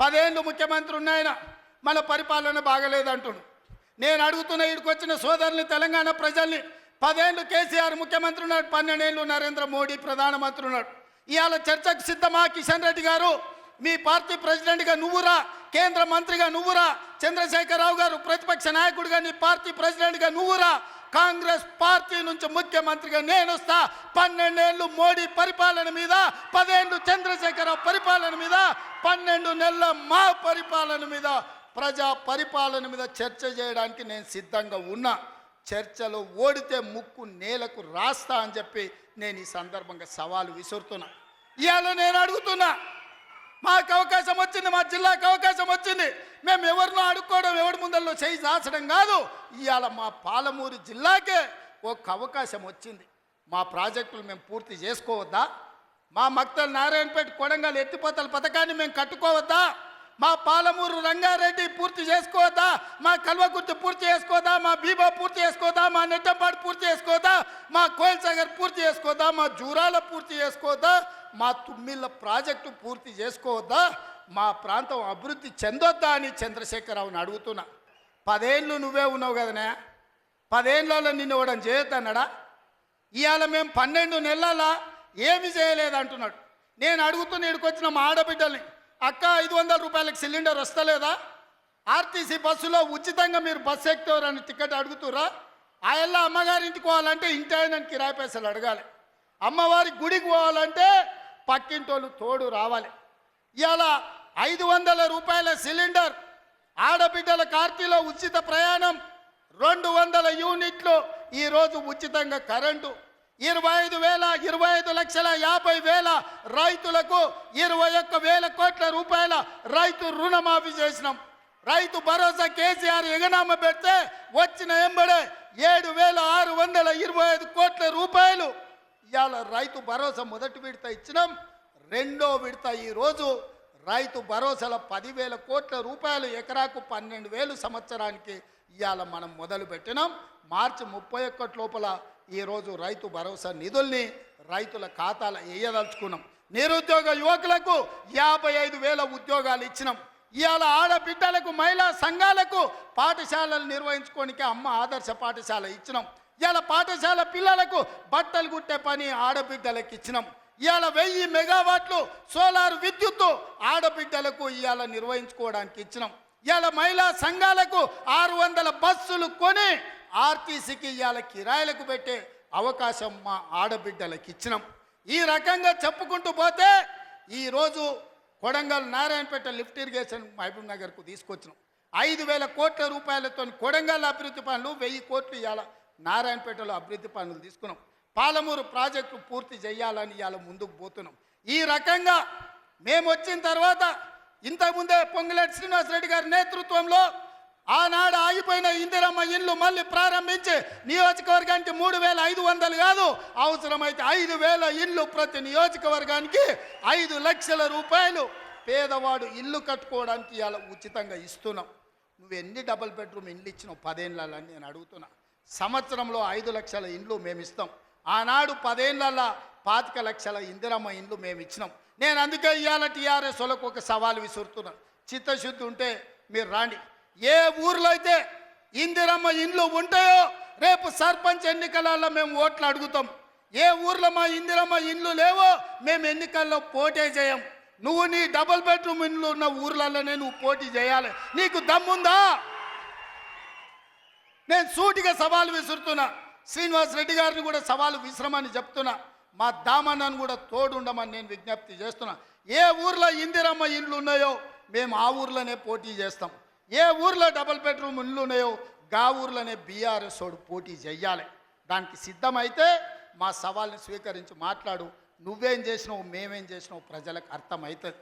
పదేళ్ళు ముఖ్యమంత్రి ఉన్నాయన మన పరిపాలన బాగలేదంటుడు. నేను అడుగుతున్న ఇక్కడికి వచ్చిన సోదరుని తెలంగాణ ప్రజల్ని పదేళ్ళు కేసీఆర్ ముఖ్యమంత్రి ఉన్నాడు పన్నెండేళ్ళు నరేంద్ర మోడీ ప్రధానమంత్రి ఉన్నాడు. ఇవాళ చర్చకు సిద్ధమా కిషన్ రెడ్డి గారు? మీ పార్టీ ప్రెసిడెంట్గా నువ్వురా కేంద్ర మంత్రిగా నువ్వురా చంద్రశేఖరరావు గారు ప్రతిపక్ష నాయకుడిగా నీ పార్టీ ప్రెసిడెంట్గా నువ్వురా కాంగ్రెస్ పార్టీ నుంచి ముఖ్యమంత్రిగా నేను వస్తా. పన్నెండేళ్ళు మోడీ పరిపాలన మీద పదేళ్ళు చంద్రశేఖరరావు పరిపాలన మీద పన్నెండు నెలల మా పరిపాలన మీద ప్రజా పరిపాలన మీద చర్చ చేయడానికి నేను సిద్ధంగా ఉన్నా. చర్చలో ఓడితే ముక్కు నేలకు రాస్తా అని చెప్పి నేను ఈ సందర్భంగా సవాలు విసురుతున్నా. ఇవాళ నేను అడుగుతున్నా మాకు అవకాశం వచ్చింది మా జిల్లాకు అవకాశం వచ్చింది. మేము ఎవరినో అడుక్కోవడం ఎవరి ముందల్లో చేయి దాచడం కాదు. ఇవాళ మా పాలమూరు జిల్లాకే ఒక అవకాశం వచ్చింది. మా ప్రాజెక్టులు మేము పూర్తి చేసుకోవద్దా? మా మక్తల్ నారాయణపేట కొడంగల్ ఎత్తిపోతల పథకాన్ని మేము కట్టుకోవద్దా? మా పాలమూరు రంగారెడ్డి పూర్తి చేసుకోదా మా కల్వకుర్తి పూర్తి చేసుకోదా మా బీబా పూర్తి చేసుకోదా మా నెట్టంపాడు పూర్తి చేసుకోదా మా కోయిల్ సాగర్ పూర్తి చేసుకోదా మా జూరాల పూర్తి చేసుకోవద్దా మా తుమ్మిళ్ళ ప్రాజెక్టు పూర్తి చేసుకోవద్దా మా ప్రాంతం అభివృద్ధి చెందొద్దా అని చంద్రశేఖరరావుని అడుగుతున్నా. పదేళ్ళు నువ్వే ఉన్నావు కదనే? పదేళ్ళలో నిన్ను ఇవ్వడం చేయొద్దన్నాడా? ఇవాళ మేము పన్నెండు నెలల ఏమి చేయలేదు అంటున్నాడు నేను అడుగుతున్న ఇక్కడికి వచ్చిన మా ఆడబిడ్డల్ని అక్క ఐదు వందల రూపాయలకు సిలిండర్ వస్తలేదా? ఆర్టీసీ బస్సులో ఉచితంగా మీరు బస్సు ఎక్కుతారని టికెట్ అడుగుతురా ఆయన అమ్మగారి అమ్మగారింటికి పోవాలంటే ఇంటి ఆయన కిరాయి పైసలు అడగాలి. అమ్మవారి గుడికి పోవాలంటే పక్కింటోళ్ళు తోడు రావాలి. ఇవాళ ఐదు వందల రూపాయల సిలిండర్ ఆడబిడ్డల కార్తీలో ఉచిత ప్రయాణం రెండు వందల యూనిట్లు ఈరోజు ఉచితంగా కరెంటు. ఇరవై ఐదు వేల ఇరవై ఐదు లక్షల యాభై వేల రైతులకు ఇరవై ఒక్క వేల కోట్ల రూపాయల రైతు రుణమాఫీ చేసినాం. రైతు భరోసా కేసీఆర్ ఎగనామ పెడితే వచ్చిన ఎంబడే ఏడు వేల ఆరు వందల ఇరవై ఐదు కోట్ల రూపాయలు ఇవాళ రైతు భరోసా మొదటి విడత ఇచ్చినాం. రెండో విడత ఈరోజు రైతు భరోసాల పదివేల కోట్ల రూపాయలు ఎకరాకు పన్నెండు వేలు సంవత్సరానికి ఇవాళ మనం మొదలు పెట్టినాం మార్చి ముప్పై ఒక్కటి లోపల ఈరోజు రైతు భరోసా నిధుల్ని రైతుల ఖాతాల వేయదలుచుకున్నాం నిరుద్యోగ యువకులకు యాభై ఐదు వేల ఉద్యోగాలు ఇచ్చినాం. ఇవాళ ఆడబిడ్డలకు మహిళా సంఘాలకు పాఠశాలలు నిర్వహించుకోనికి అమ్మ ఆదర్శ పాఠశాల ఇచ్చినాం. ఇవాళ పాఠశాల పిల్లలకు బట్టలు కుట్టే పని ఆడబిడ్డలకు ఇచ్చినాం. ఇవాళ వెయ్యి మెగావాట్లు సోలార్ విద్యుత్తు ఆడబిడ్డలకు ఇవాళ నిర్వహించుకోవడానికి ఇచ్చినాం. ఇవాళ మహిళా సంఘాలకు ఆరు వందల బస్సులు కొని ఆర్టీసీకి ఇవాళ కిరాయిలకు పెట్టే అవకాశం మా ఆడబిడ్డలకు ఇచ్చినాం. ఈ రకంగా చెప్పుకుంటూ పోతే ఈరోజు కొడంగల్ నారాయణపేట లిఫ్ట్ ఇరిగేషన్ మహబూబ్ నగర్కు తీసుకొచ్చినాం. ఐదు వేల కోట్ల రూపాయలతో కొడంగల్ అభివృద్ధి పనులు వెయ్యి కోట్లు ఇవాళ నారాయణపేటలో అభివృద్ధి పనులు తీసుకున్నాం. పాలమూరు ప్రాజెక్టు పూర్తి చేయాలని ఇవాళ ముందుకు పోతున్నాం. ఈ రకంగా మేము వచ్చిన తర్వాత ఇంతకుముందే పొంగులేటి శ్రీనివాసరెడ్డి గారి నేతృత్వంలో ఆనాడు ఆగిపోయిన ఇందిరమ్మ ఇల్లు మళ్ళీ ప్రారంభించి నియోజకవర్గానికి మూడు వేల ఐదు వందలు కాదు అవసరమైతే ఐదు వేల ఇల్లు ప్రతి నియోజకవర్గానికి ఐదు లక్షల రూపాయలు. పేదవాడు ఇల్లు కట్టుకోవడానికి ఇవాళ ఉచితంగా ఇస్తున్నాం. నువ్వు ఎన్ని డబుల్ బెడ్రూమ్ ఇండ్లు ఇచ్చినావు పదేళ్ళని నేను అడుగుతున్నా. సంవత్సరంలో ఐదు లక్షల ఇండ్లు మేము ఇస్తాం. ఆనాడు పదేళ్ళ పాతిక లక్షల ఇందిరమ్మ ఇండ్లు మేము ఇచ్చినాం. నేను అందుకే ఇవాళ టీఆర్ఎస్ వాళ్ళకు ఒక సవాల్ విసురుతున్నాను చిత్తశుద్ధి ఉంటే మీరు రాండి. ఏ ఊర్లో అయితే ఇందిరమ్మ ఇండ్లు ఉంటాయో రేపు సర్పంచ్ ఎన్నికలలో మేము ఓట్లు అడుగుతాం. ఏ ఊర్లో మా ఇందిరమ్మ ఇండ్లు లేవో మేము ఎన్నికల్లో పోటీ చేయం. నువ్వు నీ డబుల్ బెడ్రూమ్ ఇండ్లు ఉన్న ఊర్లలోనే నువ్వు పోటీ చేయాలి. నీకు దమ్ముందా? నేను సూటిగా సవాలు విసురుతున్నా. శ్రీనివాస్ రెడ్డి గారిని కూడా సవాలు విశ్రమని చెప్తున్నా. మా దామన్నను కూడా తోడుండమని నేను విజ్ఞప్తి చేస్తున్నా. ఏ ఊర్లో ఇందిరమ్మ ఇండ్లు ఉన్నాయో మేము ఆ ఊర్లోనే పోటీ చేస్తాం. ఏ ఊర్లో డబుల్ బెడ్రూమ్ ఇళ్ళు ఉన్నాయో గా ఊర్లోనే బీఆర్ఎస్ వాడు పోటీ చెయ్యాలి. దానికి సిద్ధమైతే మా సవాల్ని స్వీకరించి మాట్లాడు. నువ్వేం చేసినావు మేమేం చేసినావు ప్రజలకు అర్థమవుతుంది